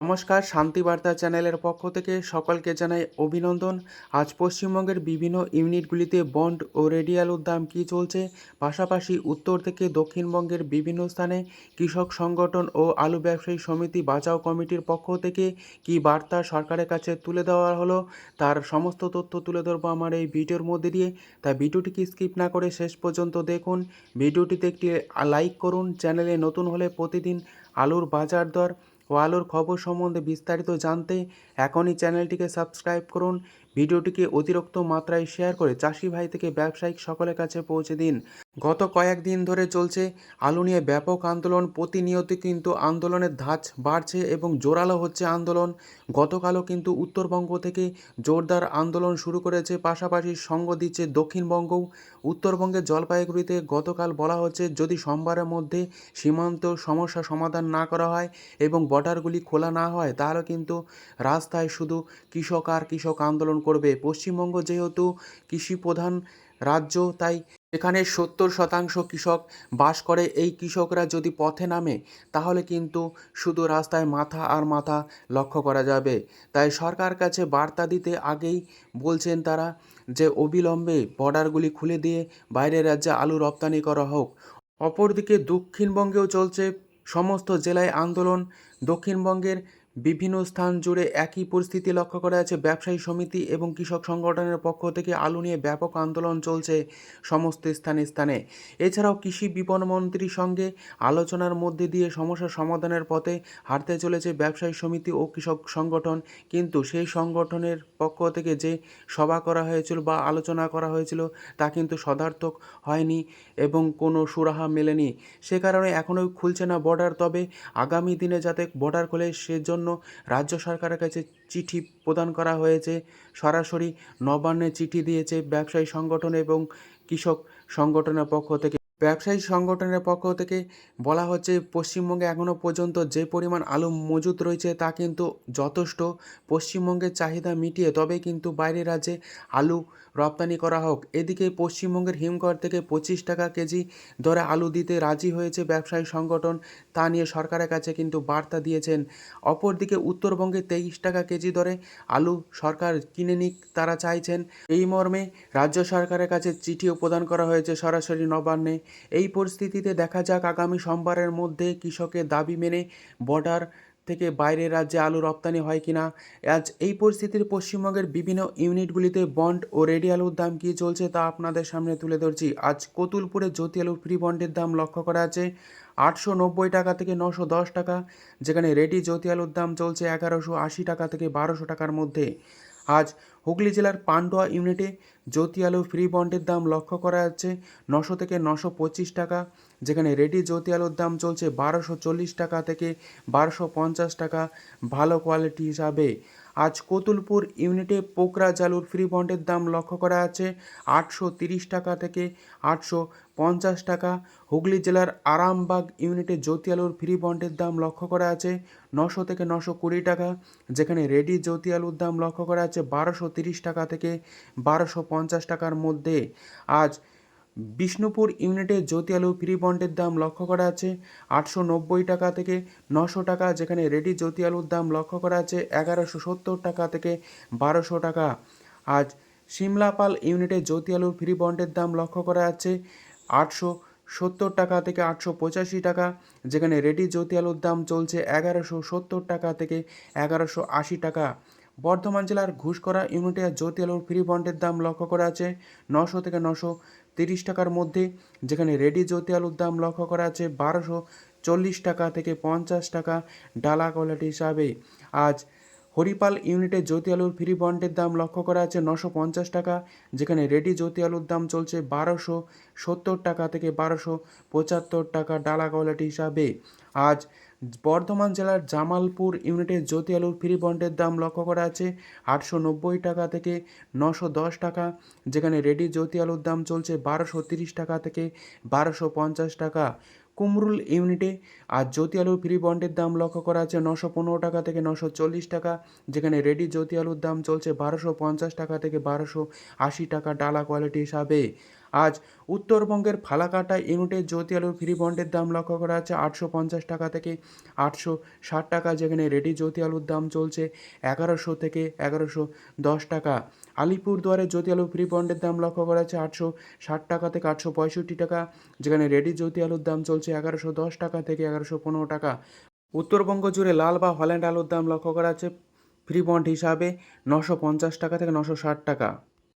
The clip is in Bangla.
নমস্কার শান্তিবার্তা চ্যানেলের পক্ষ থেকে সকলকে জানাই অভিনন্দন। আজ পশ্চিমবঙ্গের বিভিন্ন ইউনিটগুলিতে বন্ড ও রেডিয়ালুর দাম কী চলছে, পাশাপাশি উত্তর থেকে দক্ষিণবঙ্গের বিভিন্ন স্থানে কৃষক সংগঠন ও আলু ব্যবসায়ী সমিতি বাঁচাও কমিটির পক্ষ থেকে কী বার্তা সরকারের কাছে তুলে দেওয়া হলো, তার সমস্ত তথ্য তুলে ধরবো আমার এই ভিডিওর মধ্যে দিয়ে। তাই ভিডিওটিকে স্কিপ না করে শেষ পর্যন্ত দেখুন। ভিডিওটিতে একটি লাইক করুন, চ্যানেলে নতুন হলে প্রতিদিন আলুর বাজার দর ও আলোর খবর সম্বন্ধে বিস্তারিত জানতে এখনই চ্যানেলটিকে সাবস্ক্রাইব করুন ভিডিওটিকে অতিরিক্ত মাত্রায় শেয়ার করে চাষি ভাই থেকে ব্যবসায়িক সকলের কাছে পৌঁছে দিন। গত কয়েকদিন ধরে চলছে আলু নিয়ে ব্যাপক আন্দোলন, প্রতিনিয়ত কিন্তু আন্দোলনের ধাঁচ বাড়ছে এবং জোরালো হচ্ছে আন্দোলন। গতকালও কিন্তু উত্তরবঙ্গ থেকে জোরদার আন্দোলন শুরু করেছে, পাশাপাশি সঙ্গ দিচ্ছে দক্ষিণবঙ্গও। উত্তরবঙ্গের জলপাইগুড়িতে গতকাল বলা হচ্ছে, যদি সোমবারের মধ্যে সীমান্ত সমস্যা সমাধান না করা হয় এবং বর্ডারগুলি খোলা না হয়, তাহলে কিন্তু রাস্তায় শুধু কৃষক আর কৃষক আন্দোলন করবে। পশ্চিমবঙ্গ যেহেতু কৃষি প্রধান রাজ্য, তাই এখানে সত্তর শতাংশ কৃষক বাস করে। এই কৃষকরা যদি পথে নামে, তাহলে কিন্তু শুধু রাস্তায় মাথা আর মাথা লক্ষ্য করা যাবে। তাই সরকার কাছে বার্তা দিতে আগেই বলছেন তারা যে, অবিলম্বে বর্ডারগুলি খুলে দিয়ে বাইরের রাজ্যে আলু রপ্তানি করা হোক। অপরদিকে দক্ষিণবঙ্গেও চলছে সমস্ত জেলায় আন্দোলন। দক্ষিণবঙ্গের বিভিন্ন স্থান জুড়ে একই পরিস্থিতি লক্ষ্য করা যাচ্ছে। ব্যবসায়ী সমিতি এবং কৃষক সংগঠনের পক্ষ থেকে আলু নিয়ে ব্যাপক আন্দোলন চলছে সমস্ত স্থানে স্থানে। এছাড়াও কৃষি বিপণন মন্ত্রীর সঙ্গে আলোচনার মধ্যে দিয়ে সমস্যা সমাধানের পথে হারতে চলেছে ব্যবসায়ী সমিতি ও কৃষক সংগঠন। কিন্তু সেই সংগঠনের পক্ষ থেকে যে সভা করা হয়েছিল বা আলোচনা করা হয়েছিল তা কিন্তু সদার্থক হয়নি এবং কোনো সুরাহা মেলেনি। সে কারণে এখনও খুলছে না বর্ডার। তবে আগামী দিনে যাতে বর্ডার খোলে সেজন্য রাজ্য সরকারের কাছে চিঠি প্রদান করা হয়েছে। সরাসরি নবান্নে চিঠি দিয়েছে ব্যবসায়ী সংগঠন এবং কৃষক সংগঠনের পক্ষ থেকে। ব্যবসায়ী সংগঠনের পক্ষ থেকে বলা হচ্ছে, পশ্চিমবঙ্গে এখনও পর্যন্ত যে পরিমাণ আলু মজুত রয়েছে তা কিন্তু যথেষ্ট। পশ্চিমবঙ্গের চাহিদা মিটিয়ে তবে কিন্তু বাইরের রাজ্যে আলু রপ্তানি করা হোক। এদিকে পশ্চিমবঙ্গের হিমঘর থেকে পঁচিশ টাকা কেজি দরে আলু দিতে রাজি হয়েছে ব্যবসায়ী সংগঠন। তা নিয়ে সরকারের কাছে কিন্তু বার্তা দিয়েছেন। অপরদিকে উত্তরবঙ্গে তেইশ টাকা কেজি দরে আলু সরকার কিনে নিক তারা চাইছেন। এই মর্মে রাজ্য সরকারের কাছে চিঠিও প্রদান করা হয়েছে সরাসরি নবান্নে। এই পরিস্থিতিতে দেখা যাক আগামী সোমবারের মধ্যে কৃষকের দাবি মেনে বর্ডার থেকে বাইরের রাজ্যে আলু রপ্তানি হয় কিনা? আজ এই পরিস্থিতির পশ্চিমবঙ্গের বিভিন্ন ইউনিটগুলিতে বন্ড ও রেডি আলুর দাম কী চলছে তা আপনাদের সামনে তুলে ধরছি। আজ কতুলপুরে জ্যোতি আলুর ফ্রি বন্ডের দাম লক্ষ্য করা আছে আটশো নব্বই টাকা থেকে নশো দশ টাকা, যেখানে রেডি জ্যোতি আলুর দাম চলছে এগারোশো আশি টাকা থেকে বারোশো টাকার মধ্যে। আজ হুগলি জেলার পান্ডুয়া ইউনিটে জ্যোতি আলু ফ্রি বন্ডের দাম লক্ষ্য করা যাচ্ছে নশো থেকে নশো পঁচিশ টাকা, যেখানে রেডি জ্যোতি আলুর দাম চলছে বারোশো চল্লিশ টাকা থেকে বারোশো পঞ্চাশ টাকা। ভালো কোয়ালিটি হিসাবে আজ কতুলপুর ইউনিটে পোকরা জালুর ফ্রি বন্ডের দাম লক্ষ্য করা আছে আটশো তিরিশ টাকা থেকে আটশো পঞ্চাশ টাকা। হুগলি জেলার আরামবাগ ইউনিটে জ্যোতি আলুর ফ্রি বন্ডের দাম লক্ষ্য করা আছে নশো থেকে নশো কুড়ি টাকা। যেখানে রেডি জ্যোতি আলুর দাম লক্ষ্য করা আছে বারোশো তিরিশ টাকা থেকে বারোশো পঞ্চাশ টাকার মধ্যে। আজ বিষ্ণুপুর ইউনিটে জ্যোতি আলু ফ্রি বন্ডের দাম লক্ষ্য করা আছে। আটশো নব্বই টাকা থেকে নশো টাকা, যেখানে রেডি জ্যোতি আলুর দাম লক্ষ্য করা আছে এগারোশো সত্তর টাকা থেকে বারোশো টাকা। আজ সিমলাপাল ইউনিটে জ্যোতি আলুর ফ্রি বন্ডের দাম লক্ষ্য করা আছে আটশো সত্তর টাকা থেকে আটশো পঁচাশি টাকা, যেখানে রেডি জ্যোতি আলুর দাম চলছে এগারোশো সত্তর টাকা থেকে এগারোশো আশি টাকা। বর্ধমান জেলার ঘুষকরা ইউনিটে জ্যোতি আলুর ফ্রি বন্ডের দাম লক্ষ্য করা আছে নশো থেকে নশো তিরিশ টাকার মধ্যে, যেখানে রেডি জ্যোতি আলুর দাম লক্ষ্য করা আছে বারোশো চল্লিশ টাকা থেকে পঞ্চাশ টাকা ডালা কোয়ালিটি হিসাবে। আজ হরিপাল ইউনিটে জ্যোতি আলুর ফ্রি বন্ডের দাম লক্ষ্য করা আছে নশো পঞ্চাশ টাকা, যেখানে রেডি জ্যোতি আলুর দাম চলছে বারোশো সত্তর টাকা থেকে বারোশো পঁচাত্তর টাকা ডালা কোয়ালিটি হিসাবে। আজ বর্ধমান জেলার জামালপুর ইউনিটে জ্যোতি আলুর ফ্রি বন্ডের দাম লক্ষ্য করা আছে আটশো নব্বই টাকা থেকে নশো দশ টাকা, যেখানে রেডি জ্যোতি আলুর দাম চলছে বারোশো তিরিশ টাকা থেকে বারোশো পঞ্চাশ টাকা। কুমরুল ইউনিটে আর জ্যোতি আলুর ফ্রি বন্ডের দাম লক্ষ্য করা আছে নশো পনেরো টাকা থেকে নশো চল্লিশ টাকা, যেখানে রেডি জ্যোতি আলুর দাম চলছে বারোশো পঞ্চাশ টাকা থেকে বারোশো আশি টাকা ডালা কোয়ালিটি হিসাবে। আজ উত্তরবঙ্গের ফালাকাটা ইউনিটের জ্যোতি আলুর ফ্রি বন্ডের দাম লক্ষ্য করা যাচ্ছে আটশো পঞ্চাশ টাকা থেকে আটশো ষাট টাকা, যেখানে রেডি জ্যোতি আলুর দাম চলছে এগারোশো থেকে এগারোশো দশ টাকা। আলিপুরদুয়ারে জ্যোতি আলু ফ্রি বন্ডের দাম লক্ষ্য করা যাচ্ছে আটশো ষাট টাকা থেকে আটশো পঁয়ষট্টি টাকা, যেখানে রেডি জ্যোতি আলুর দাম চলছে এগারোশো দশ টাকা থেকে এগারোশো পনেরো টাকা। উত্তরবঙ্গ জুড়ে লাল বা হল্যান্ড আলুর দাম লক্ষ্য করা যাচ্ছে ফ্রি বন্ড হিসাবে নশো পঞ্চাশ টাকা থেকে নশো ষাট টাকা।